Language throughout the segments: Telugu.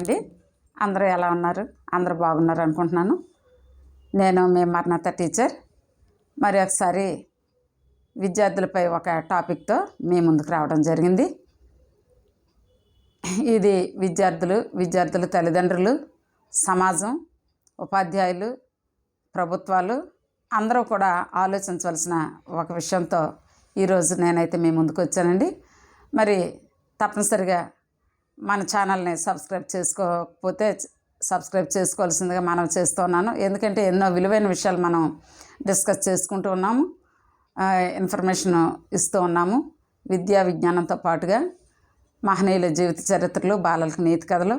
అండి. అందరూ ఎలా ఉన్నారు? అందరూ బాగున్నారు అనుకుంటున్నాను. నేను మీ మర్ణత టీచర్. మరి ఒకసారి విద్యార్థులపై ఒక టాపిక్తో మీ ముందుకు రావడం జరిగింది. ఇది విద్యార్థులు విద్యార్థుల తల్లిదండ్రులు సమాజం ఉపాధ్యాయులు ప్రభుత్వాలు అందరూ కూడా ఆలోచించవలసిన ఒక విషయంతో ఈరోజు నేనైతే మీ ముందుకు వచ్చానండి. మరి తప్పనిసరిగా మన ఛానల్ని సబ్స్క్రైబ్ చేసుకోకపోతే సబ్స్క్రైబ్ చేసుకోవాల్సిందిగా మనం చేస్తున్నాను. ఎందుకంటే ఎన్నో విలువైన విషయాలు మనం డిస్కస్ చేసుకుంటూ ఉన్నాము. ఇన్ఫర్మేషన్ ఇస్తూ ఉన్నాము. విద్యా విజ్ఞానంతో పాటుగా మహనీయుల జీవిత చరిత్రలు బాలలకు నీతి కథలు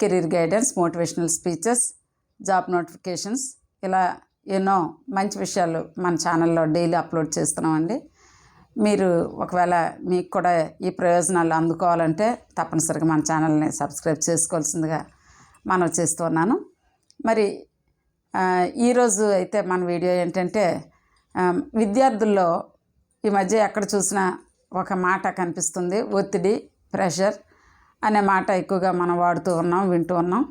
career guidance motivational speeches job notifications ఇలా ఎన్నో మంచి విషయాలు మన ఛానల్లో డైలీ అప్లోడ్ చేస్తున్నామండి. మీరు ఒకవేళ మీకు కూడా ఈ ప్రయోజనాలు అందుకోవాలంటే తప్పనిసరిగా మన ఛానల్ని సబ్స్క్రైబ్ చేసుకోవాల్సిందిగా మనం చేస్తున్నాను మరి ఈరోజు అయితే మన వీడియో ఏంటంటే విద్యార్థుల్లో ఈ మధ్య ఎక్కడ చూసినా ఒక మాట కనిపిస్తుంది ఒత్తిడి ప్రెషర్ అనే మాట ఎక్కువగా మనం వాడుతూ ఉన్నాం వింటూ ఉన్నాం.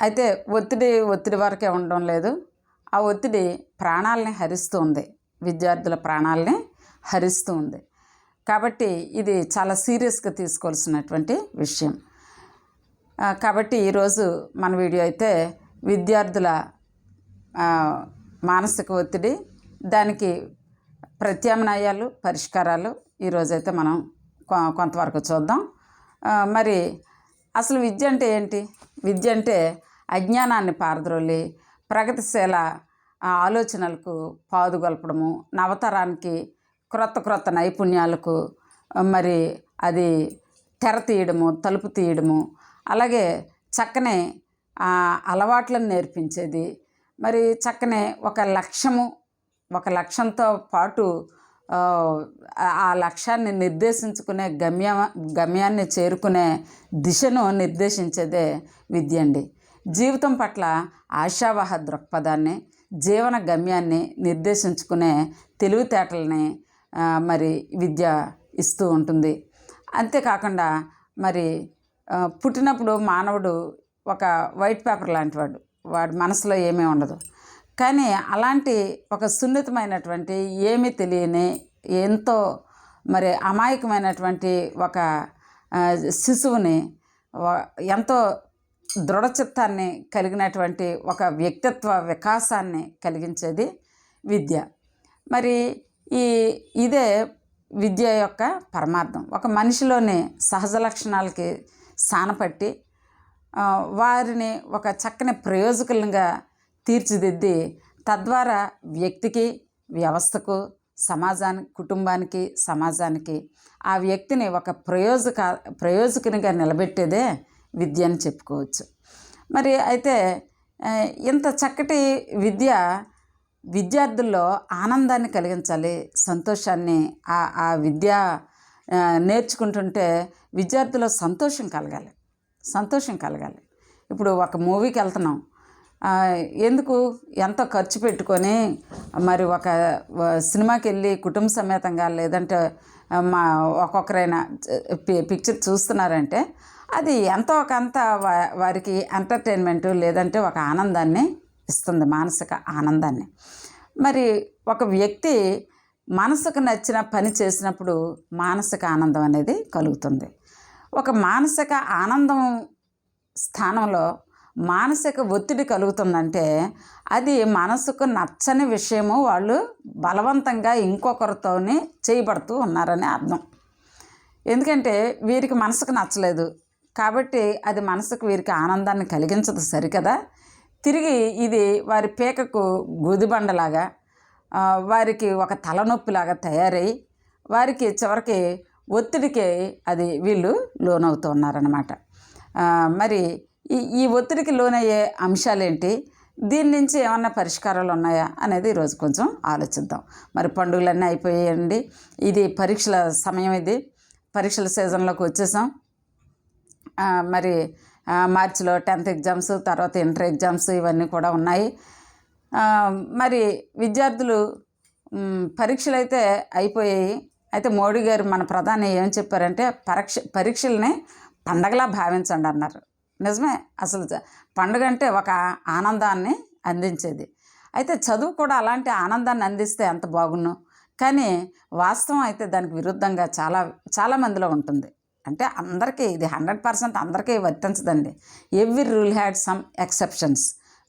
అయితే ఒత్తిడి ఒత్తిడి వరకే ఉండడం లేదు. ఆ ఒత్తిడి ప్రాణాలని హరిస్తూ ఉంది. విద్యార్థుల ప్రాణాలని హరిస్తూ ఉంది. కాబట్టి ఇది చాలా సీరియస్గా తీసుకోవాల్సినటువంటి విషయం. కాబట్టి ఈరోజు మన వీడియో అయితే విద్యార్థుల మానసిక ఒత్తిడి దానికి ప్రత్యామ్నాయాలు పరిష్కారాలు ఈరోజైతే మనం కొ- కొంతవరకు చూద్దాం. మరి అసలు విద్య అంటే ఏంటి? విద్య అంటే అజ్ఞానాన్ని పారద్రోలి ప్రగతిశీల ఆలోచనలకు పాదుగొల్పడము నవతరానికి క్రొత్త క్రొత్త నైపుణ్యాలకు మరి అది తెర తీయడము తలుపు తీయడము అలాగే చక్కని ఆ, అలవాట్లను నేర్పించేది. మరి చక్కని ఒక లక్ష్యము ఒక లక్ష్యంతో పాటు ఆ, ఆ లక్ష్యాన్ని నిర్దేశించుకునే గమ్య గమ్యాన్ని చేరుకునే దిశను నిర్దేశించేదే విద్య అండి. జీవితం పట్ల ఆశావహ దృక్పథాన్ని జీవన గమ్యాన్ని నిర్దేశించుకునే తెలివితేటలని మరి విద్య ఇస్తూ ఉంటుంది. అంతేకాకుండా మరి పుట్టినప్పుడు మానవుడు ఒక వైట్ పేపర్ లాంటి వాడు వాడి మనసులో ఏమీ ఉండదు. కానీ అలాంటి ఒక సున్నితమైనటువంటి ఏమీ తెలియని ఎంతో మరి అమాయకమైనటువంటి ఒక శిశువుని ఎంతో దృఢచిత్తాన్ని కలిగినటువంటి ఒక వ్యక్తిత్వ వికాసాన్ని కలిగించేది విద్య. మరి ఈ ఇదే విద్య యొక్క పరమార్థం. ఒక మనిషిలోని సహజ లక్షణాలకి సానపట్టి వారిని ఒక చక్కని ప్రయోజకులుగా తీర్చిదిద్ది తద్వారా వ్యక్తికి వ్యవస్థకు సమాజానికి కుటుంబానికి సమాజానికి ఆ వ్యక్తిని ఒక ప్రయోజక ప్రయోజకునిగా నిలబెట్టేదే విద్య అని చెప్పుకోవచ్చు. మరి అయితే ఇంత చక్కటి విద్య విద్యార్థుల్లో ఆనందాన్ని కలిగించాలి సంతోషాన్ని ఆ ఆ విద్య నేర్చుకుంటుంటే విద్యార్థుల్లో సంతోషం కలగాలి సంతోషం కలగాలి. ఇప్పుడు ఒక మూవీకి వెళ్తున్నాం. ఎందుకు? ఎంతో ఖర్చు పెట్టుకొని మరి ఒక సినిమాకి వెళ్ళి కుటుంబ సమేతంగా లేదంటే మా ఒక్కొక్కరైనా పిక్చర్ చూస్తున్నారంటే అది ఎంతో కొంత వారికి ఎంటర్టైన్మెంట్ లేదంటే ఒక ఆనందాన్ని ఇస్తుంది మానసిక ఆనందాన్ని. మరి ఒక వ్యక్తి మనసుకు నచ్చిన పని చేసినప్పుడు మానసిక ఆనందం అనేది కలుగుతుంది. ఒక మానసిక ఆనందం స్థానంలో మానసిక ఒత్తిడి కలుగుతుందంటే అది మనసుకు నచ్చని విషయము వాళ్ళు బలవంతంగా ఇంకొకరితోనే చేయబడుతూ ఉన్నారని అర్థం. ఎందుకంటే వీరికి మనసుకు నచ్చలేదు కాబట్టి అది మనసుకు వీరికి ఆనందాన్ని కలిగించదు సరికదా? తిరిగి ఇది వారి పీకకు గోధుబండలాగా వారికి ఒక తలనొప్పిలాగా తయారై వారికి చివరికి ఒత్తిడికి అది వీళ్ళు లోనవుతూ ఉన్నారన్నమాట. మరి ఈ ఈ ఒత్తిడికి లోనయ్యే అంశాలేంటి? దీని నుంచి ఏమన్నా పరిష్కారాలు ఉన్నాయా అనేది ఈరోజు కొంచెం ఆలోచిద్దాం. మరి పండుగలన్నీ అయిపోయాయండి. ఇది పరీక్షల సమయం ఇది. పరీక్షల సీజన్లోకి వచ్చేసాం. మరి మార్చిలో టెన్త్ ఎగ్జామ్స్ తర్వాత ఇంటర్ ఎగ్జామ్స్ ఇవన్నీ కూడా ఉన్నాయి. మరి విద్యార్థులు పరీక్షలు అయితే అయిపోయాయి. అయితే మోడీ గారు మన ప్రధాని ఏం చెప్పారంటే పరీక్ష పరీక్షల్ని పండగలా భావించండి అన్నారు. నిజమే అసలు పండుగ అంటే ఒక ఆనందాన్ని అందించేది. అయితే చదువు కూడా అలాంటి ఆనందాన్ని అందిస్తే ఎంత బాగున్ను కానీ వాస్తవం అయితే దానికి విరుద్ధంగా చాలా చాలా మందిలో ఉంటుంది. అంటే అందరికీ ఇది హండ్రెడ్ పర్సెంట్ అందరికీ వర్తించదండి. Every rule had some exceptions.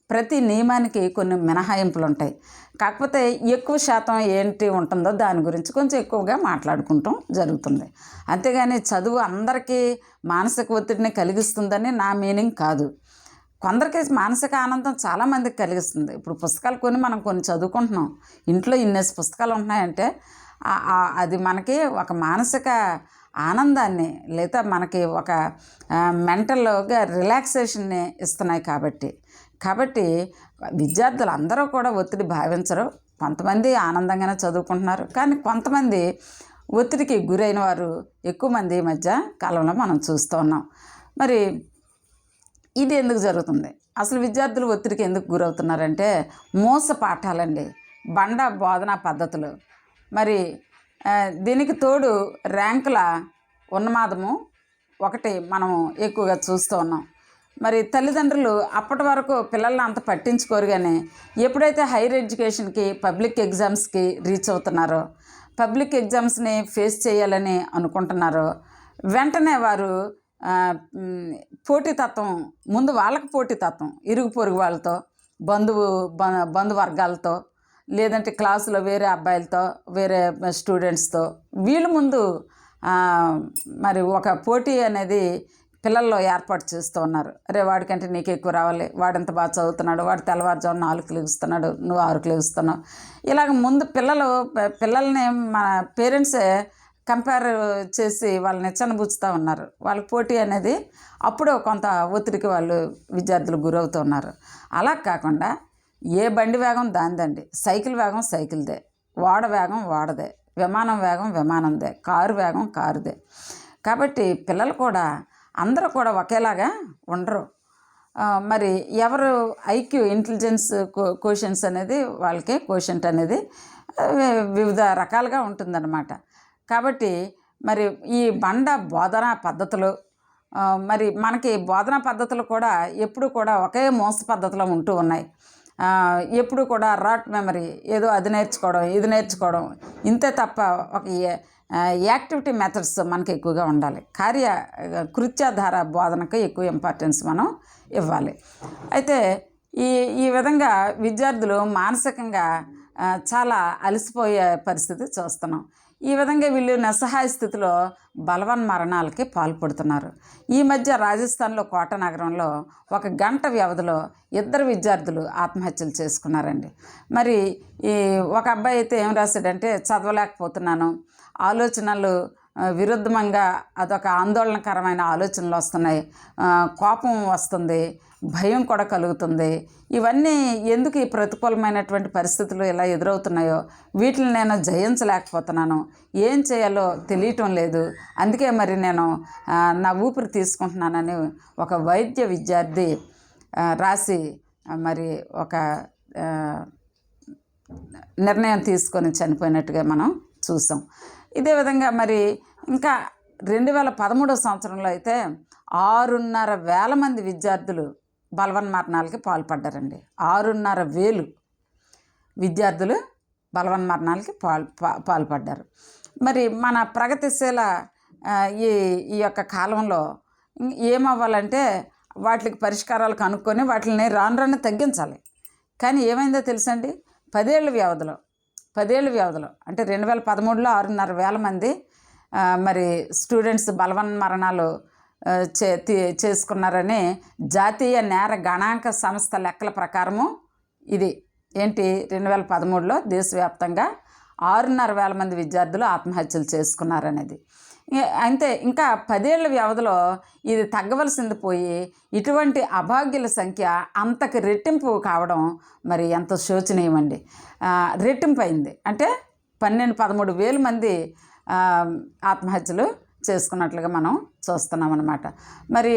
ప్రతి నియమానికి కొన్ని మినహాయింపులు ఉంటాయి కాకపోతే ఎక్కువ శాతం ఏంటి ఉంటుందో దాని గురించి కొంచెం ఎక్కువగా మాట్లాడుకుంటాం జరుగుతుంది. అంతేగాని చదువు అందరికీ మానసిక ఒత్తిడిని కలిగిస్తుందని నా మీనింగ్ కాదు. కొందరికి మానసిక ఆనందం చాలామందికి కలిగిస్తుంది. ఇప్పుడు పుస్తకాలు కొని మనం కొన్ని చదువుకుంటున్నాం. ఇంట్లో ఇన్నేసి పుస్తకాలు ఉంటున్నాయంటే అది మనకి ఒక మానసిక ఆనందాన్ని లేదా మనకి ఒక మెంటల్గా రిలాక్సేషన్ని ఇస్తున్నాయి కాబట్టి. కాబట్టి విద్యార్థులు అందరూ కూడా ఒత్తిడి భావించరు. కొంతమంది ఆనందంగానే చదువుకుంటున్నారు. కానీ కొంతమంది ఒత్తిడికి గురైన వారు ఎక్కువ మంది ఈ మధ్య కాలంలో మనం చూస్తూ ఉన్నాం. మరి ఇది ఎందుకు జరుగుతుంది? అసలు విద్యార్థులు ఒత్తిడికి ఎందుకు గురవుతున్నారంటే మోస పాఠాలండి. బండ బోధనా పద్ధతులు. మరి దీనికి తోడు ర్యాంకుల ఉన్మాదము ఒకటి మనం ఎక్కువగా చూస్తూ ఉన్నాం. మరి తల్లిదండ్రులు అప్పటి వరకు పిల్లల్ని అంత పట్టించుకోరు కానీ ఎప్పుడైతే హైయర్ ఎడ్యుకేషన్కి పబ్లిక్ ఎగ్జామ్స్కి రీచ్ అవుతున్నారో పబ్లిక్ ఎగ్జామ్స్ని ఫేస్ చేయాలని అనుకుంటున్నారో వెంటనే వారు పోటీతత్వం ముందు వాళ్ళకి పోటీతత్వం ఇరుగు పొరుగు వాళ్ళతో బంధువు బ- బంధువర్గాలతో లేదంటే క్లాసులో వేరే అబ్బాయిలతో వేరే స్టూడెంట్స్తో. వీళ్ళు ముందు మరి ఒక పోటీ అనేది పిల్లల్లో ఏర్పాటు చేస్తూ ఉన్నారు. అరే వాడికంటే నీకు ఎక్కువ రావాలి. వాడంత బాగా చదువుతున్నాడు. వాడు తెల్లవారుజాము నాలుగు లెగుస్తున్నాడు. నువ్వు ఆరు లెగుస్తున్నావు. ఇలాగ ముందు పిల్లలు పిల్లల్ని మన పేరెంట్సే కంపేర్ చేసి వాళ్ళని ఎచ్చనబుచ్చుతూ ఉన్నారు. వాళ్ళ పోటీ అనేది అప్పుడు కొంత ఒత్తిడికి వాళ్ళు విద్యార్థులు గురవుతూ ఉన్నారు. అలా కాకుండా ఏ బండి వేగం దానిదండి. సైకిల్ వేగం సైకిల్దే. ఓడ వేగం ఓడదే. విమానం వేగం విమానందే. కారు వేగం కారుదే. కాబట్టి పిల్లలు కూడా అందరూ కూడా ఒకేలాగా ఉండరు. మరి ఎవరు ఐక్యూ ఇంటెలిజెన్స్ క్వశ్చన్స్ అనేది వాళ్ళకి క్వశ్చన్ అనేది వివిధ రకాలుగా ఉంటుందన్నమాట. కాబట్టి మరి ఈ బండ బోధనా పద్ధతులు మరి మనకి బోధనా పద్ధతులు కూడా ఎప్పుడు కూడా ఒకే మోస పద్ధతిలో ఉంటూ ఉన్నాయి. ఎప్పుడు కూడా రాట్ మెమరీ ఏదో అది నేర్చుకోవడం ఇది నేర్చుకోవడం ఇంతే తప్ప ఒక యాక్టివిటీ మెథడ్స్ మనకి ఎక్కువగా ఉండాలి. కార్య కృత్యాధార బోధనకు ఎక్కువ ఇంపార్టెన్స్ మనం ఇవ్వాలి. అయితే ఈ ఈ విధంగా విద్యార్థులు మానసికంగా చాలా అలసిపోయే పరిస్థితి చూస్తున్నాం. ఈ విధంగా వీళ్ళు నిస్సహాయ స్థితిలో బలవన్ మరణాలకి పాల్పడుతున్నారు. ఈ మధ్య రాజస్థాన్లో కోట నగరంలో ఒక గంట వ్యవధిలో ఇద్దరు విద్యార్థులు ఆత్మహత్యలు చేసుకున్నారండి. మరి ఈ ఒక అబ్బాయి అయితే ఏం రాశాడంటే చదవలేకపోతున్నాను. ఆలోచనలు విరుద్ధంగా అదొక ఆందోళనకరమైన ఆలోచనలు వస్తున్నాయి. కోపం వస్తుంది భయం కూడా కలుగుతుంది. ఇవన్నీ ఎందుకు ఈ ప్రతికూలమైనటువంటి పరిస్థితులు ఇలా ఎదురవుతున్నాయో వీటిని నేను జయించలేకపోతున్నాను. ఏం చేయాలో తెలియటం లేదు. అందుకే మరి నేను నా ఊపిరి తీసుకుంటున్నానని ఒక వైద్య విద్యార్థి రాసి మరి ఒక నిర్ణయం తీసుకొని చనిపోయినట్టుగా మనం చూసాం. ఇదే విధంగా మరి ఇంకా రెండు వేల పదమూడో సంవత్సరంలో అయితే ఆరున్నర వేల మంది విద్యార్థులు బలవన్మరణాలకి పాల్పడ్డారండి. ఆరున్నర వేలు విద్యార్థులు బలవన్మరణాలకి పాల్ పాల్పడ్డారు. మరి మన ప్రగతిశీల ఈ ఈ యొక్క కాలంలో ఏమవ్వాలంటే వాటికి పరిష్కారాలు కనుక్కొని వాటిని రాను రాను తగ్గించాలి. కానీ ఏమైందో తెలుసండి పదేళ్ళ వ్యవధిలో పదేళ్ళ వ్యవధిలో. అంటే రెండు వేల పదమూడులో ఆరున్నర వేల మంది మరి స్టూడెంట్స్ బలవన్ మరణాలు చే తీ- చేసుకున్నారని జాతీయ నేర గణాంక సంస్థ లెక్కల ప్రకారము ఇది. ఏంటి? రెండు వేల పదమూడులో దేశవ్యాప్తంగా ఆరున్నర వేల మంది విద్యార్థులు ఆత్మహత్యలు చేసుకున్నారనేది. ఇ- అంతే ఇంకా పదేళ్ళ వ్యవధిలో ఇది తగ్గవలసింది పోయి ఇటువంటి అభాగ్యుల సంఖ్య అంతకు రెట్టింపు కావడం మరి ఎంతో శోచనీయమండి. రెట్టింపు అయింది అంటే పన్నెండు పదమూడు వేల మంది ఆత్మహత్యలు చేసుకున్నట్లుగా మనం చూస్తున్నాం అన్నమాట మరి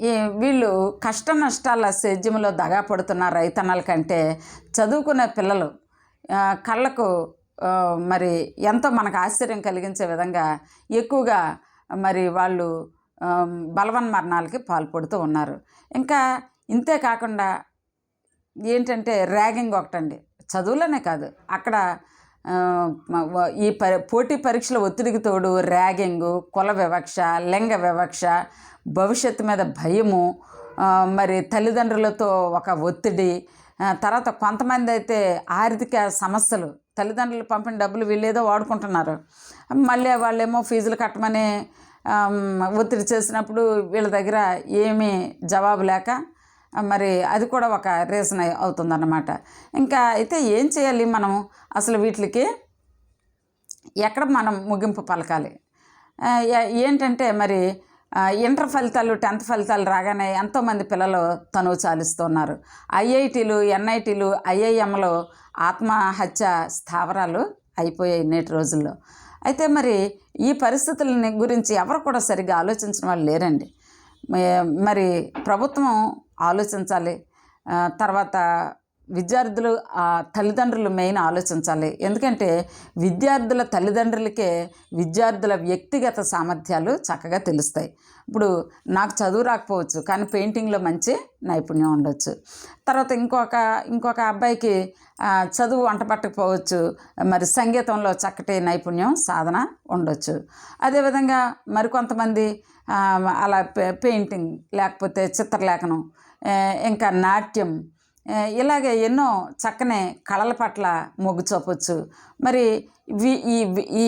ఈ వీళ్ళు కష్ట నష్టాల సేద్యంలో దగా పడుతున్న రైతన్నల కంటే చదువుకునే పిల్లలు కళ్ళకు మరి ఎంతో మనకు ఆశ్చర్యం కలిగించే విధంగా ఎక్కువగా మరి వాళ్ళు బలవన్ బలవన్మరణాలకి పాల్పడుతూ ఉన్నారు. ఇంకా ఇంతే కాకుండా ఏంటంటే ర్యాగింగ్ ఒకటండి. చదువులోనే కాదు. అక్కడ ఈ ప పోటీ పరీక్షల ఒత్తిడికి తోడు ర్యాగింగు కుల వివక్ష లింగ వివక్ష భవిష్యత్తు మీద భయము మరి తల్లిదండ్రులతో ఒక ఒత్తిడి తర్వాత కొంతమంది అయితే ఆర్థిక సమస్యలు తల్లిదండ్రులు పంపిన డబ్బులు వీళ్ళేదో వాడుకుంటున్నారు. మళ్ళీ వాళ్ళేమో ఫీజులు కట్టమని ఒత్తిడి చేసినప్పుడు వీళ్ళ దగ్గర ఏమీ జవాబు లేక మరి అది కూడా ఒక రీజన్ అవుతుందన్నమాట. ఇంకా అయితే ఏం చేయాలి మనం? అసలు వీటికి ఎక్కడ మనం ముగింపు పలకాలి? ఏంటంటే మరి ఇంటర్ ఫలితాలు టెన్త్ ఫలితాలు రాగానే ఎంతోమంది పిల్లలు తనువు చాలిస్తున్నారు. ఐఐటీలు ఎన్ఐటీలు ఐఐఎంలు ఆత్మహత్య స్థావరాలు అయిపోయాయి నేటి రోజుల్లో. అయితే మరి ఈ పరిస్థితులని గురించి ఎవరు కూడా సరిగ్గా ఆలోచించిన వాళ్ళు లేరండి. మరి ప్రభుత్వం ఆలోచించాలి. తర్వాత విద్యార్థులు ఆ, తల్లిదండ్రులు మెయిన్ ఆలోచించాలి. ఎందుకంటే విద్యార్థుల తల్లిదండ్రులకే విద్యార్థుల వ్యక్తిగత సామర్థ్యాలు చక్కగా తెలుస్తాయి. ఇప్పుడు నాకు చదువు రాకపోవచ్చు కానీ పెయింటింగ్లో మంచి నైపుణ్యం ఉండొచ్చు. తర్వాత ఇంకొక ఇంకొక అబ్బాయికి చదువు వంట పట్టకపోవచ్చు మరి సంగీతంలో చక్కటి నైపుణ్యం సాధన ఉండొచ్చు. అదేవిధంగా మరికొంతమంది అలా పెయింటింగ్ లేకపోతే చిత్రలేఖనం ఇంకా నాట్యం ఇలాగే ఎన్నో చక్కని కళల పట్ల మొగ్గు చూపొచ్చు. మరి ఈ ఈ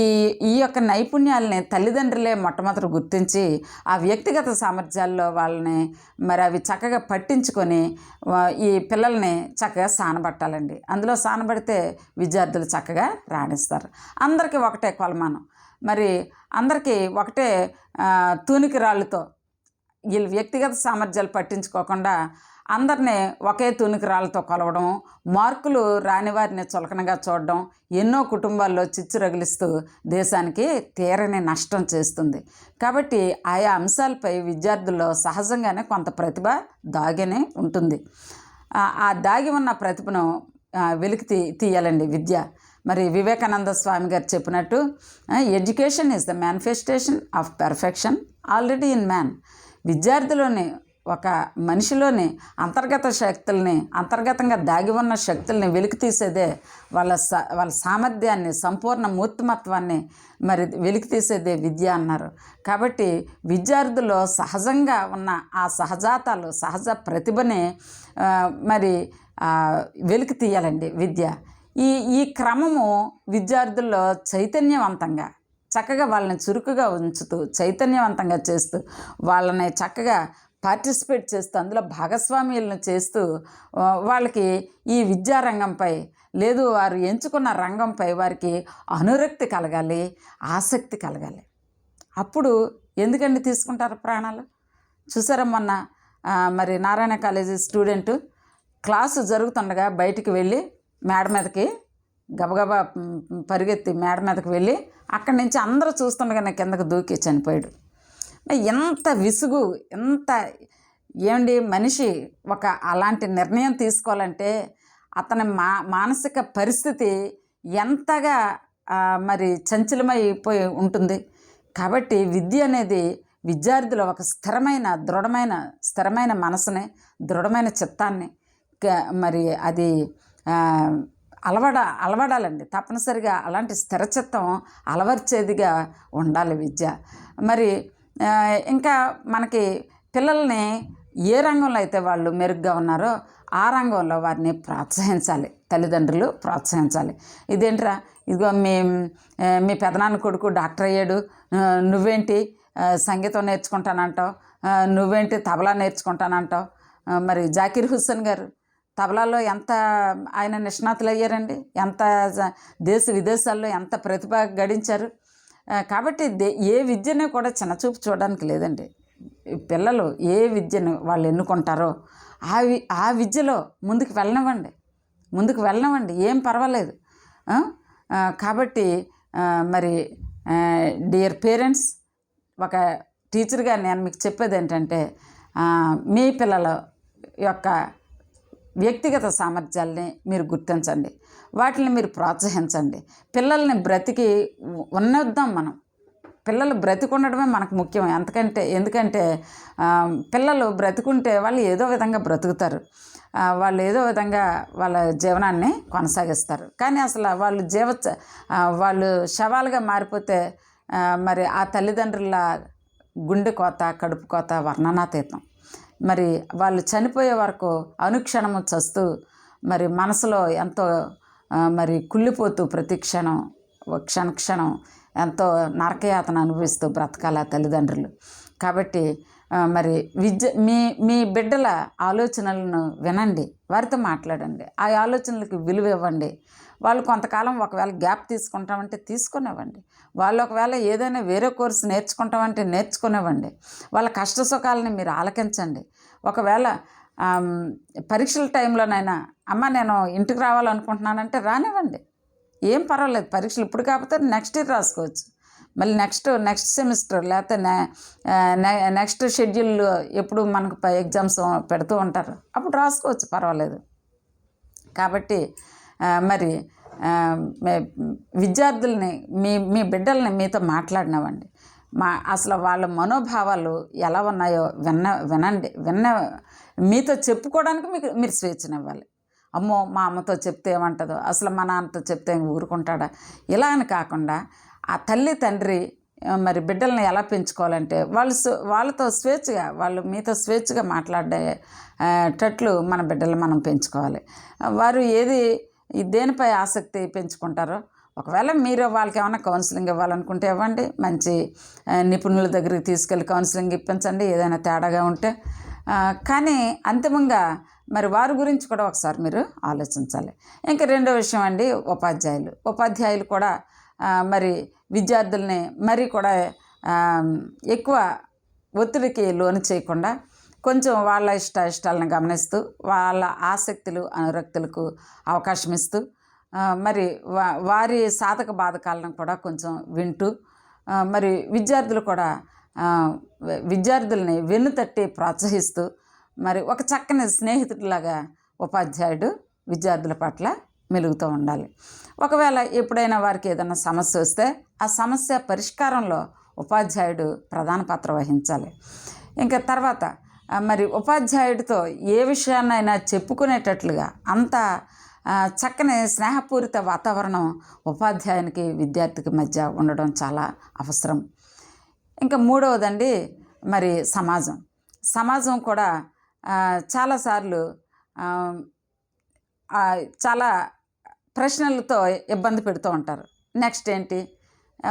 ఈ యొక్క నైపుణ్యాలని తల్లిదండ్రులే మొట్టమొదటి గుర్తించి ఆ వ్యక్తిగత సామర్థ్యాల్లో వాళ్ళని మరి అవి చక్కగా పట్టించుకొని ఈ పిల్లల్ని చక్కగా సానబట్టాలండి. అందులో సానబడితే విద్యార్థులు చక్కగా రాణిస్తారు. అందరికీ ఒకటే కొలమానం. మరి అందరికీ ఒకటే తూనికి రాళ్ళతో వీళ్ళు వ్యక్తిగత సామర్థ్యాలు పట్టించుకోకుండా అందరినీ ఒకే తునికిరాలతో రాళ్ళతో కొలవడం మార్కులు రాని వారిని చులకనగా చూడడం ఎన్నో కుటుంబాల్లో చిచ్చు రగిలిస్తూ దేశానికి తీరని నష్టం చేస్తుంది. కాబట్టి ఆయా అంశాలపై విద్యార్థుల్లో సహజంగానే కొంత ప్రతిభ దాగినే ఉంటుంది. ఆ- దాగి ఉన్న ప్రతిభను వెలికి తీ తీయాలండి విద్య. మరి వివేకానంద స్వామి గారు చెప్పినట్టు education is the manifestation of perfection already in man. విద్యార్థిలోని ఒక మనిషిలోని అంతర్గత శక్తుల్ని అంతర్గతంగా దాగి ఉన్న శక్తుల్ని వెలికి తీసేదే వాళ్ళ స వాళ్ళ సామర్థ్యాన్ని సంపూర్ణ మూర్తిమత్వాన్ని మరి వెలికి తీసేదే విద్య అన్నారు. కాబట్టి విద్యార్థుల్లో సహజంగా ఉన్న ఆ సహజాతాలు సహజ ప్రతిభని మరి వెలికి తీయాలండి విద్య. ఈ ఈ క్రమము విద్యార్థుల్లో చైతన్యవంతంగా చక్కగా వాళ్ళని చురుకుగా ఉంచుతూ చైతన్యవంతంగా చేస్తూ వాళ్ళని చక్కగా పార్టిసిపేట్ చేస్తూ అందులో భాగస్వామ్యులను చేస్తూ వాళ్ళకి ఈ విద్యారంగంపై లేదు వారు ఎంచుకున్న రంగంపై వారికి అనురక్తి కలగాలి ఆసక్తి కలగాలి. అప్పుడు ఎందుకండి తీసుకుంటారు ప్రాణాలు? చూసారా మొన్న మరి నారాయణ కాలేజీ స్టూడెంట్ క్లాసు జరుగుతుండగా బయటికి వెళ్ళి మేడ మీదకి గబగబా పరిగెత్తి మేడ మీదకి వెళ్ళి అక్కడి నుంచి అందరూ చూస్తుండగానే కిందకు దూకి చనిపోయాడు. ఎంత విసుగు ఎంత ఏమండి మనిషి ఒక అలాంటి నిర్ణయం తీసుకోవాలంటే అతని మా మానసిక పరిస్థితి ఎంతగా మరి చంచలమైపోయి ఉంటుంది. కాబట్టి విద్య అనేది విద్యార్థుల ఒక స్థిరమైన దృఢమైన స్థిరమైన మనసుని దృఢమైన చిత్తాన్ని మరి అది అలవడ అలవడాలండి. తప్పనిసరిగా అలాంటి స్థిరచిత్తం అలవర్చేదిగా ఉండాలి విద్య. మరి ఇంకా మనకి పిల్లల్ని ఏ రంగంలో అయితే వాళ్ళు మెరుగ్గా ఉన్నారో ఆ రంగంలో వారిని ప్రోత్సహించాలి తల్లిదండ్రులు ప్రోత్సహించాలి. ఇదేంట్రా? ఇదిగో మీ మీ పెదనాన్న కొడుకు డాక్టర్ అయ్యాడు. నువ్వేంటి? సంగీతం నేర్చుకుంటానంటావు. నువ్వేంటి? తబలా నేర్చుకుంటానంటావు. మరి జాకీర్ హుస్సేన్ గారు తబలాలో ఎంత ఆయన నిష్ణాతులు అయ్యారండి ఎంత దేశ విదేశాల్లో ఎంత ప్రతిభ గడించారు? కాబట్టి దే ఏ విద్యను కూడా చిన్నచూపు చూడడానికి లేదండి. పిల్లలు ఏ విద్యను వాళ్ళు ఎన్నుకుంటారో ఆ వి ఆ విద్యలో ముందుకు వెళ్ళనివ్వండి. ముందుకు వెళ్ళనివ్వండి. ఏం పర్వాలేదు. కాబట్టి మరి డియర్ పేరెంట్స్ ఒక టీచర్గా నేను మీకు చెప్పేది ఏంటంటే మీ పిల్లల యొక్క వ్యక్తిగత సామర్థ్యాల్ని మీరు గుర్తించండి. వాటిని మీరు ప్రోత్సహించండి. పిల్లల్ని బ్రతికి ఉన్నద్దాం మనం. పిల్లలు బ్రతికుండడమే మనకు ముఖ్యం. ఎంతకంటే ఎందుకంటే పిల్లలు బ్రతికుంటే వాళ్ళు ఏదో విధంగా బ్రతుకుతారు. వాళ్ళు ఏదో విధంగా వాళ్ళ జీవనాన్ని కొనసాగిస్తారు. కానీ అసలు వాళ్ళు జీవ వాళ్ళు శవాలుగా మారిపోతే మరి ఆ తల్లిదండ్రుల గుండె కోత కడుపు కోత వర్ణనాతీతం. మరి వాళ్ళు చనిపోయే వరకు అనుక్షణము చస్తూ మరి మనసులో ఎంతో మరి కుళ్ళిపోతూ ప్రతి క్షణం క్షణ క్షణం ఎంతో నరకయాతన అనుభవిస్తూ బ్రతకాల తల్లిదండ్రులు. కాబట్టి మరి విద్య మీ మీ బిడ్డల ఆలోచనలను వినండి వారితో మాట్లాడండి ఆ ఆలోచనలకు విలువ ఇవ్వండి వాళ్ళు కొంతకాలం ఒకవేళ గ్యాప్ తీసుకుంటామంటే తీసుకునివ్వండి. వాళ్ళు ఒకవేళ ఏదైనా వేరే కోర్సు నేర్చుకుంటామంటే నేర్చుకునేవ్వండి. వాళ్ళ కష్ట సుఖాలని మీరు ఆలకించండి. ఒకవేళ పరీక్షల టైంలోనైనా అమ్మ నేను ఇంటికి రావాలనుకుంటున్నానంటే రానివ్వండి. ఏం పర్వాలేదు పరీక్షలు ఇప్పుడు కాకపోతే నెక్స్ట్ ఇయర్ రాసుకోవచ్చు. మళ్ళీ నెక్స్ట్ నెక్స్ట్ సెమిస్టర్ లేకపోతే నె నెక్స్ట్ షెడ్యూల్ ఎప్పుడు మనకు ఎగ్జామ్స్ పెడుతూ ఉంటారు. అప్పుడు రాసుకోవచ్చు పర్వాలేదు. కాబట్టి మరి విద్యార్థుల్ని మీ మీ బిడ్డల్ని మీతో మాట్లాడినవ్వండి మా అసలు వాళ్ళ మనోభావాలు ఎలా ఉన్నాయో విన్న వినండి విన్న మీతో చెప్పుకోవడానికి మీకు మీరు స్వేచ్ఛనివ్వాలి. అమ్మో మా అమ్మతో చెప్తే ఏమంటుందో అసలు మా నాన్నతో చెప్తే ఊరుకుంటాడా? ఇలా అని కాకుండా ఆ తల్లి తండ్రి మరి బిడ్డల్ని ఎలా పెంచుకోవాలంటే వాళ్ళు వాళ్ళతో స్వేచ్ఛగా వాళ్ళు మీతో స్వేచ్ఛగా మాట్లాడేటట్లు మన బిడ్డలు మనం పెంచుకోవాలి. వారు ఏది దేనిపై ఆసక్తి పెంచుకుంటారో? ఒకవేళ మీరు వాళ్ళకి ఏమైనా కౌన్సిలింగ్ ఇవ్వాలనుకుంటే ఇవ్వండి. మంచి నిపుణుల దగ్గరికి తీసుకెళ్ళి కౌన్సిలింగ్ ఇప్పించండి. ఏదైనా తేడాగా ఉంటే కానీ అంతిమంగా మరి వారి గురించి కూడా ఒకసారి మీరు ఆలోచించాలి. ఇంకా రెండో విషయం అండి ఉపాధ్యాయులు. ఉపాధ్యాయులు కూడా మరి విద్యార్థుల్ని మరి కూడా ఎక్కువ ఒత్తిడికి లోను చేయకుండా కొంచెం వాళ్ళ ఇష్ట ఇష్టాలను గమనిస్తూ వాళ్ళ ఆసక్తులు అనురక్తులకు అవకాశం ఇస్తూ మరి వా వారి సాధక బాధకాలను కూడా కొంచెం వింటూ మరి విద్యార్థులు కూడా విద్యార్థుల్ని వెన్నుతట్టి ప్రోత్సహిస్తూ మరి ఒక చక్కని స్నేహితుడిలాగా ఉపాధ్యాయుడు విద్యార్థుల పట్ల మెలుగుతూ ఉండాలి. ఒకవేళ ఎప్పుడైనా వారికి ఏదైనా సమస్య వస్తే ఆ సమస్య పరిష్కారంలో ఉపాధ్యాయుడు ప్రధాన పాత్ర వహించాలి. ఇంకా తర్వాత మరి ఉపాధ్యాయుడితో ఏ విషయాన్నైనా చెప్పుకునేటట్లుగా అంత చక్కని స్నేహపూరిత వాతావరణం ఉపాధ్యాయునికి విద్యార్థికి మధ్య ఉండడం చాలా అవసరం. ఇంకా మూడవదండి మరి సమాజం. సమాజం కూడా చాలాసార్లు చాలా ప్రశ్నలతో ఇబ్బంది పెడుతూ ఉంటారు. నెక్స్ట్ ఏంటి?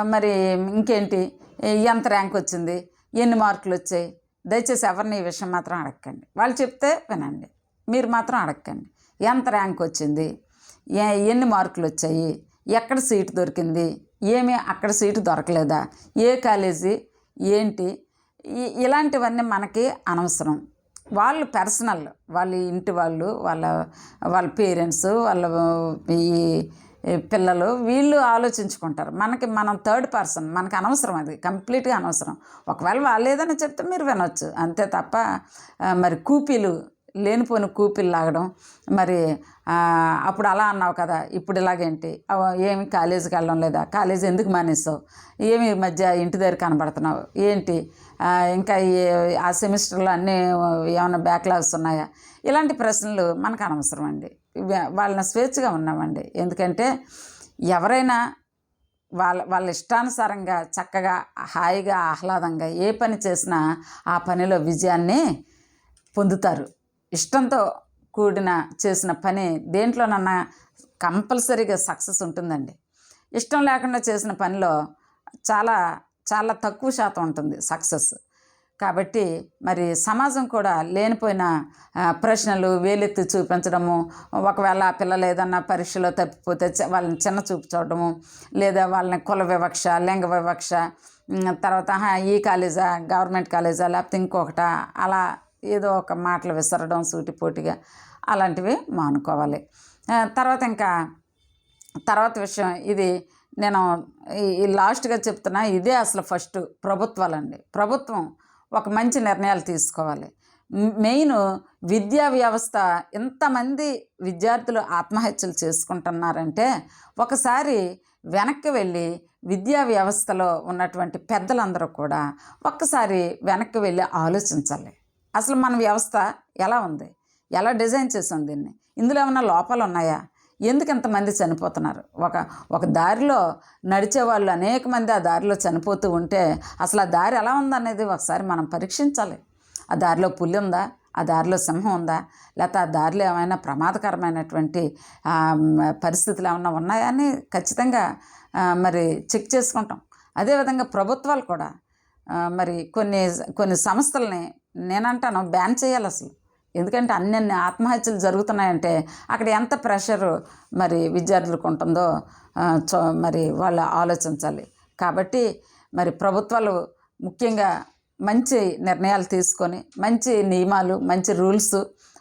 మరి ఇంకేంటి? ఎంత ర్యాంక్ వచ్చింది? ఎన్ని మార్కులు వచ్చాయి? దయచేసి ఎవరిని ఈ విషయం మాత్రం అడగండి వాళ్ళు చెప్తే వినండి. మీరు మాత్రం అడగండి ఎంత ర్యాంక్ వచ్చింది? ఏ ఎన్ని మార్కులు వచ్చాయి? ఎక్కడ సీటు దొరికింది? ఏమి అక్కడ సీటు దొరకలేదా? ఏ కాలేజీ? ఏంటి? ఇలాంటివన్నీ మనకి అనవసరం. వాళ్ళు పర్సనల్ వాళ్ళ ఇంటి వాళ్ళు వాళ్ళ వాళ్ళ పేరెంట్స్ వాళ్ళ ఈ పిల్లలు వీళ్ళు ఆలోచించుకుంటారు. మనకి మనం థర్డ్ పర్సన్ మనకి అనవసరం అది కంప్లీట్గా అనవసరం. ఒకవేళ వాళ్ళు ఏదైనా చెప్తే మీరు వినొచ్చు. అంతే తప్ప మరి కూపీలు లేనిపోని కూపీలు లాగడం మరి అప్పుడు అలా అన్నావు కదా ఇప్పుడు ఇలాగేంటి? ఏమి కాలేజీకి వెళ్ళడం లేదా? కాలేజీ ఎందుకు మానేస్తావు ఏమి ఈ మధ్య ఇంటి దగ్గర కనబడుతున్నావు? ఏంటి? ఇంకా ఆ సెమిస్టర్లో అన్నీ ఏమైనా బ్యాక్లాగ్స్ ఉన్నాయా? ఇలాంటి ప్రశ్నలు మనకు అనవసరం అండి. వాళ్ళని స్వేచ్ఛగా ఉన్నామండి. ఎందుకంటే ఎవరైనా వాళ్ళ వాళ్ళ ఇష్టానుసారంగా చక్కగా హాయిగా ఆహ్లాదంగా ఏ పని చేసినా ఆ పనిలో విజయాన్ని పొందుతారు. ఇష్టంతో కూడిన చేసిన పని దేంట్లోనన్నా కంపల్సరీగా సక్సెస్ ఉంటుందండి. ఇష్టం లేకుండా చేసిన పనిలో చాలా చాలా తక్కువ శాతం ఉంటుంది సక్సెస్. కాబట్టి మరి సమాజం కూడా లేనిపోయిన ప్రశ్నలు వేలెత్తి చూపించడము ఒకవేళ ఆ పిల్లలు ఏదన్నా పరీక్షలో తప్పిపోతే వాళ్ళని చిన్న చూపు చూడడము లేదా వాళ్ళని కుల వివక్ష లింగ వివక్ష తర్వాత ఈ కాలేజా గవర్నమెంట్ కాలేజా లేకపోతే ఇంకొకట అలా ఏదో ఒక మాటలు విసరడం సూటిపోటిగా అలాంటివి మానుకోవాలి తర్వాత ఇంకా తర్వాత విషయం ఇది నేను ఈ- ఈ లాస్ట్గా చెప్తున్నా ఇదే అసలు ఫస్ట్ ప్రభుత్వాలండి. ప్రభుత్వం ఒక మంచి నిర్ణయాలు తీసుకోవాలి. మెయిన్ విద్యా వ్యవస్థ ఇంతమంది విద్యార్థులు ఆత్మహత్యలు చేసుకుంటున్నారంటే ఒకసారి వెనక్కి వెళ్ళి విద్యా వ్యవస్థలో ఉన్నటువంటి పెద్దలందరూ కూడా ఒక్కసారి వెనక్కి వెళ్ళి ఆలోచించాలి. అసలు మన వ్యవస్థ ఎలా ఉంది? ఎలా డిజైన్ చేసాం దీన్ని? ఇందులో ఏమైనా లోపాలు ఉన్నాయా ఎందుకు ఇంతమంది చనిపోతున్నారు? ఒక ఒక దారిలో నడిచే వాళ్ళు అనేక మంది ఆ దారిలో చనిపోతూ ఉంటే అసలు ఆ దారి ఎలా ఉందనేది ఒకసారి మనం పరీక్షించాలి. ఆ దారిలో పులి ఉందా? ఆ దారిలో సింహం ఉందా? లేకపోతే ఆ దారిలో ఏమైనా ప్రమాదకరమైనటువంటి పరిస్థితులు ఏమైనా ఉన్నాయా అని ఖచ్చితంగా మరి చెక్ చేసుకుంటాం. అదేవిధంగా ప్రభుత్వాలు కూడా మరి కొన్ని కొన్ని సంస్థల్ని నేనంటాను బ్యాన్ చేయాలి అసలు. ఎందుకంటే అన్ని ఆత్మహత్యలు జరుగుతున్నాయంటే అక్కడ ఎంత ప్రెషర్ మరి విద్యార్థులకు ఉంటుందో చో- మరి వాళ్ళు ఆలోచించాలి. కాబట్టి మరి ప్రభుత్వాలు ముఖ్యంగా మంచి నిర్ణయాలు తీసుకొని మంచి నియమాలు మంచి రూల్స్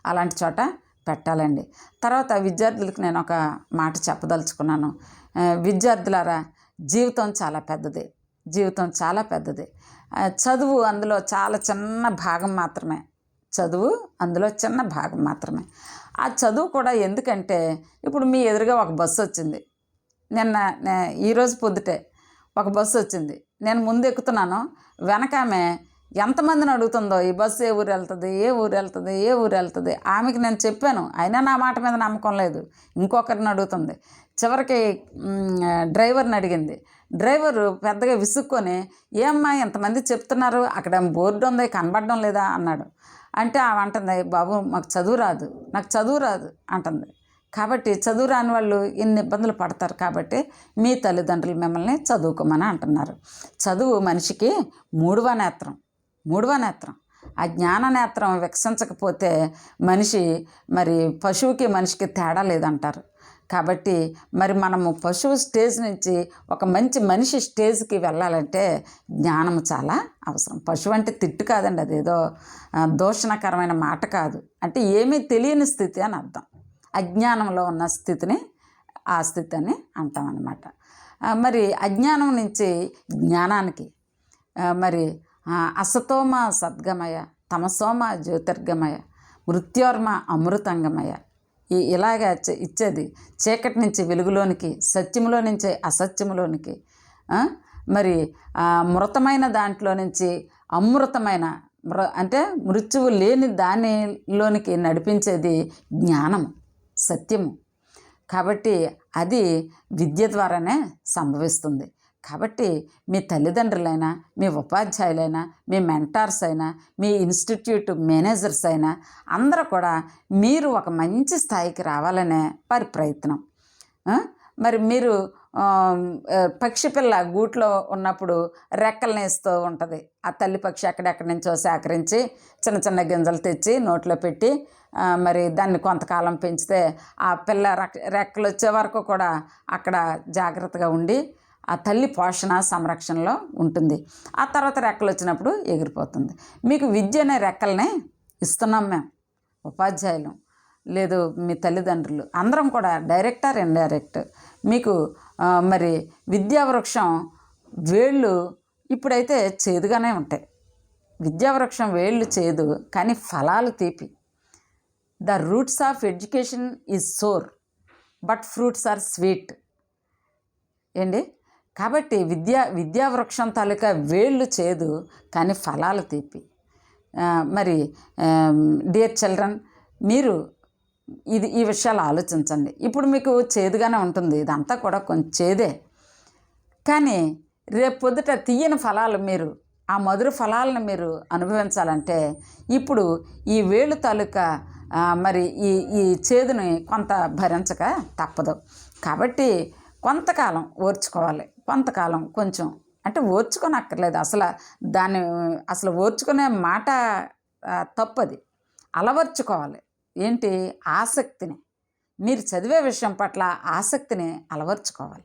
అలాంటి చోట పెట్టాలండి. తర్వాత విద్యార్థులకు నేను ఒక మాట చెప్పదలుచుకున్నాను. విద్యార్థులారా జీవితం చాలా పెద్దది. జీవితం చాలా పెద్దది. చదువు అందులో చాలా చిన్న భాగం మాత్రమే. చదువు అందులో చిన్న భాగం మాత్రమే. ఆ చదువు కూడా ఎందుకంటే ఇప్పుడు మీ ఎదురుగా ఒక బస్సు వచ్చింది. నిన్న నే- ఈరోజు పొద్దుటే ఒక బస్సు వచ్చింది. నేను ముందు ఎక్కుతున్నాను. వెనకామె ఎంతమందిని అడుగుతుందో ఈ బస్సు ఏ ఊరు వెళ్తుంది ఏ ఊరు వెళ్తుంది ఏ ఊరు వెళ్తుంది? ఆమెకి నేను చెప్పాను. అయినా నా మాట మీద నమ్మకం లేదు. ఇంకొకరిని అడుగుతుంది. చివరికి డ్రైవర్ని అడిగింది. డ్రైవరు పెద్దగా విసుక్కొని ఏమ్మా ఇంతమంది చెప్తున్నారు. అక్కడ బోర్డు ఉంది కనబడడం లేదా? అన్నాడు. అంటే ఆమె అంటుంది బాబు మాకు చదువు రాదు నాకు చదువు రాదు అంటుంది. కాబట్టి చదువు రాని వాళ్ళు ఇన్ని ఇబ్బందులు పడతారు కాబట్టి మీ తల్లిదండ్రులు మిమ్మల్ని చదువుకోమని అంటున్నారు. చదువు మనిషికి మూడవ నేత్రం మూడవ నేత్రం. ఆ జ్ఞాన నేత్రం వికసించకపోతే మనిషి మరి పశువుకి మనిషికి తేడా లేదంటారు. కాబట్టి మరి మనము పశువు స్టేజ్ నుంచి ఒక మంచి మనిషి స్టేజ్కి వెళ్ళాలంటే జ్ఞానం చాలా అవసరం. పశువు అంటే తిట్టు కాదండి అదేదో దోషణకరమైన మాట కాదు. అంటే ఏమీ తెలియని స్థితి అని అర్థం. అజ్ఞానంలో ఉన్న స్థితిని ఆ స్థితి అని అంటామన్నమాట మరి అజ్ఞానం నుంచి జ్ఞానానికి మరి అసతోమ సద్గమయ తమసోమ జ్యోతిర్గమయ మృత్యోర్మ అమృతంగమయ ఈ ఇలాగా ఇచ్చేది చీకటి నుంచి వెలుగులోనికి సత్యములో నుంచి అసత్యములోనికి మరి మృతమైన దాంట్లో నుంచి అమృతమైన మృ అంటే మృత్యువు లేని దానిలోనికి నడిపించేది జ్ఞానము సత్యము. కాబట్టి అది విద్య ద్వారానే సంభవిస్తుంది. కాబట్టి మీ తల్లిదండ్రులైనా మీ ఉపాధ్యాయులైనా మీ మెంటార్స్ అయినా మీ ఇన్స్టిట్యూట్ మేనేజర్స్ అయినా అందరూ కూడా మీరు ఒక మంచి స్థాయికి రావాలనే వారి ప్రయత్నం. మరి మీరు పక్షి పిల్ల గూట్లో ఉన్నప్పుడు రెక్కల్ని ఉంటుంది. ఆ తల్లి పక్షి ఎక్కడెక్కడి నుంచో సేకరించి చిన్న చిన్న గింజలు తెచ్చి నోట్లో పెట్టి మరి దాన్ని కొంతకాలం పెంచితే ఆ పిల్ల రెక్కలు వచ్చే వరకు కూడా అక్కడ జాగ్రత్తగా ఉండి ఆ తల్లి పోషణ సంరక్షణలో ఉంటుంది. ఆ తర్వాత రెక్కలు వచ్చినప్పుడు ఎగిరిపోతుంది. మీకు విద్య అనే రెక్కలనే ఇస్తున్నాం మేము ఉపాధ్యాయులు లేదు మీ తల్లిదండ్రులు. అందరం కూడా డైరెక్ట్ ఆర్ ఇండైరెక్ట్. మీకు మరి విద్యావృక్షం వేళ్ళు ఇప్పుడైతే చేదుగానే ఉంటాయి. విద్యావృక్షం వేళ్ళు చేదు కానీ ఫలాలు తీపి. The roots of education is sour but fruits are sweet. ఏంటి? కాబట్టి విద్యా విద్యావృక్షం తాలూకా వేళ్ళు చేదు కానీ ఫలాలు తీపి. మరి డియర్ చిల్డ్రన్ మీరు ఇది ఈ విషయాలు ఆలోచించండి. ఇప్పుడు మీకు చేదుగానే ఉంటుంది ఇదంతా కూడా కొంచెం చేదే. కానీ రేపు పొద్దుట తీయని ఫలాలు మీరు ఆ మధుర ఫలాలను మీరు అనుభవించాలంటే ఇప్పుడు ఈ వేళ్ళు తాలూకా మరి ఈ ఈ చేదుని కొంత భరించక తప్పదు. కాబట్టి కొంతకాలం ఓర్చుకోవాలి. కొంతకాలం కొంచెం. అంటే ఓర్చుకొని అక్కర్లేదు అసలు దాన్ని అసలు ఓర్చుకునే మాట తప్పది. అలవర్చుకోవాలి. ఏంటి? ఆసక్తిని. మీరు చదివే విషయం పట్ల ఆసక్తిని అలవర్చుకోవాలి.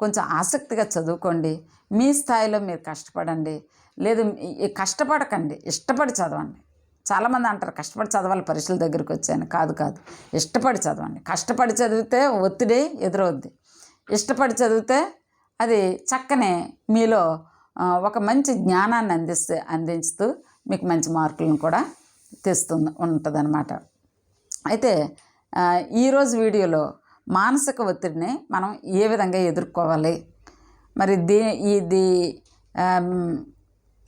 కొంచెం ఆసక్తిగా చదువుకోండి. మీ స్థాయిలో మీరు కష్టపడండి. లేదు కష్టపడకండి. ఇష్టపడి చదవండి. చాలామంది అంటారు కష్టపడి చదవాలి పరీక్షల దగ్గరికి వచ్చాను. కాదు కాదు. ఇష్టపడి చదవండి. కష్టపడి చదివితే ఒత్తిడి ఎదురవుద్ది. ఇష్టపడి చదివితే అది చక్కనే మీలో ఒక మంచి జ్ఞానాన్ని అందిస్తే అందించుతూ మీకు మంచి మార్కులను కూడా తెస్తుంది ఉంటుంది అనమాట అయితే ఈరోజు వీడియోలో మానసిక ఒత్తిడిని మనం ఏ విధంగా ఎదుర్కోవాలి? మరి దీ ఇది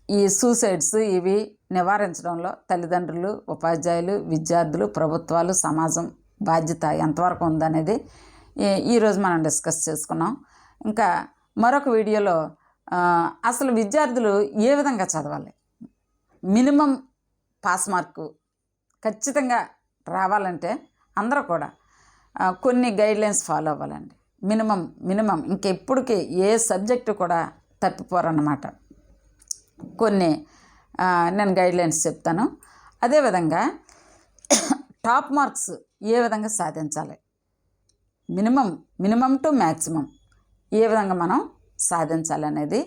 ఈ సూసైడ్స్ ఇవి నివారించడంలో తల్లిదండ్రులు ఉపాధ్యాయులు విద్యార్థులు ప్రభుత్వాలు సమాజం బాధ్యత ఎంతవరకు ఉందనేది ఈ- ఈరోజు మనం డిస్కస్ చేసుకున్నాం. ఇంకా మరొక వీడియోలో అసలు విద్యార్థులు ఏ విధంగా చదవాలి? మినిమం పాస్ మార్కు ఖచ్చితంగా రావాలంటే అందరూ కూడా కొన్ని గైడ్లైన్స్ ఫాలో అవ్వాలండి. మినిమం మినిమం ఇంకెప్పటికీ ఏ సబ్జెక్టు కూడా తప్పిపోరన్నమాట. కొన్ని నేను గైడ్లైన్స్ చెప్తాను. అదేవిధంగా టాప్ మార్క్స్ ఏ విధంగా సాధించాలి? మినిమం మినిమం టు మ్యాక్సిమం ఏ విధంగా మనం సాధించాలనేది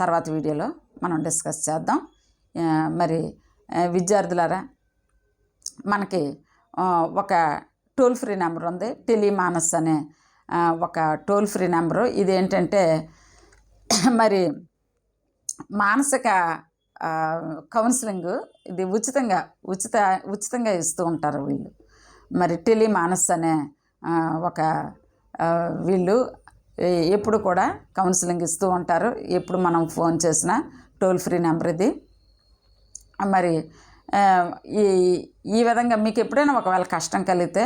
తర్వాత వీడియోలో మనం డిస్కస్ చేద్దాం. మరి విద్యార్థులారా మనకి ఒక టోల్ ఫ్రీ నెంబర్ ఉంది. టెలిమానస్ అనే ఒక టోల్ ఫ్రీ నెంబరు. ఇది ఏంటంటే మరి మానసిక కౌన్సిలింగ్ ఇది ఉచితంగా ఉచిత ఉచితంగా ఇస్తూ ఉంటారు వీళ్ళు. మరి టెలిమానస్ అనే ఒక వీళ్ళు ఎప్పుడు కూడా కౌన్సిలింగ్ ఇస్తూ ఉంటారు. ఎప్పుడు మనం ఫోన్ చేసినా టోల్ ఫ్రీ నెంబర్ ఇది మరి ఈ ఈ విధంగా మీకు ఎప్పుడైనా ఒకవేళ కష్టం కలిగితే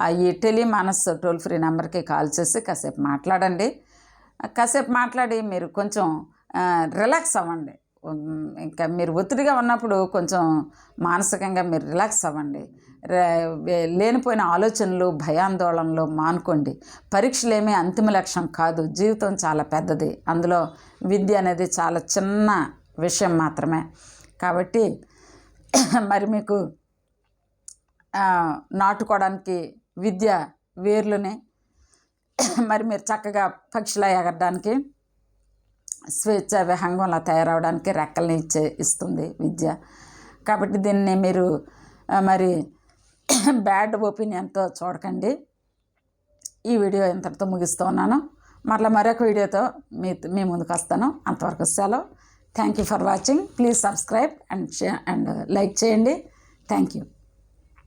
ఆ ఈ టెలిమానస్ టోల్ ఫ్రీ నెంబర్కి కాల్ చేసి కాసేపు మాట్లాడండి. కాసేపు మాట్లాడి మీరు కొంచెం రిలాక్స్ అవ్వండి. ఇంకా మీరు ఒత్తిడిగా ఉన్నప్పుడు కొంచెం మానసికంగా మీరు రిలాక్స్ అవ్వండి. లేనిపోయిన ఆలోచనలు భయాందోళనలు మానుకోండి. పరీక్షలు ఏమీ అంతిమ లక్ష్యం కాదు. జీవితం చాలా పెద్దది. అందులో విద్య అనేది చాలా చిన్న విషయం మాత్రమే. కాబట్టి మరి మీకు నాటుకోవడానికి విద్య వేర్లని మరి మీరు చక్కగా పక్షిలా ఎగరడానికి స్వేచ్ఛ విహంగంలా తయారవడానికి రెక్కల్ని ఇచ్చే ఇస్తుంది విద్య. కాబట్టి దీన్ని మీరు మరి బ్యాడ్ ఒపీనియన్తో చూడకండి. ఈ వీడియో ఇంతటితో ముగిస్తూ ఉన్నాను. మరలా మరొక వీడియోతో మీ మీ ముందుకు వస్తాను. అంతవరకు సెలవు. Thank you for watching please subscribe and and like చేయండి. Thank you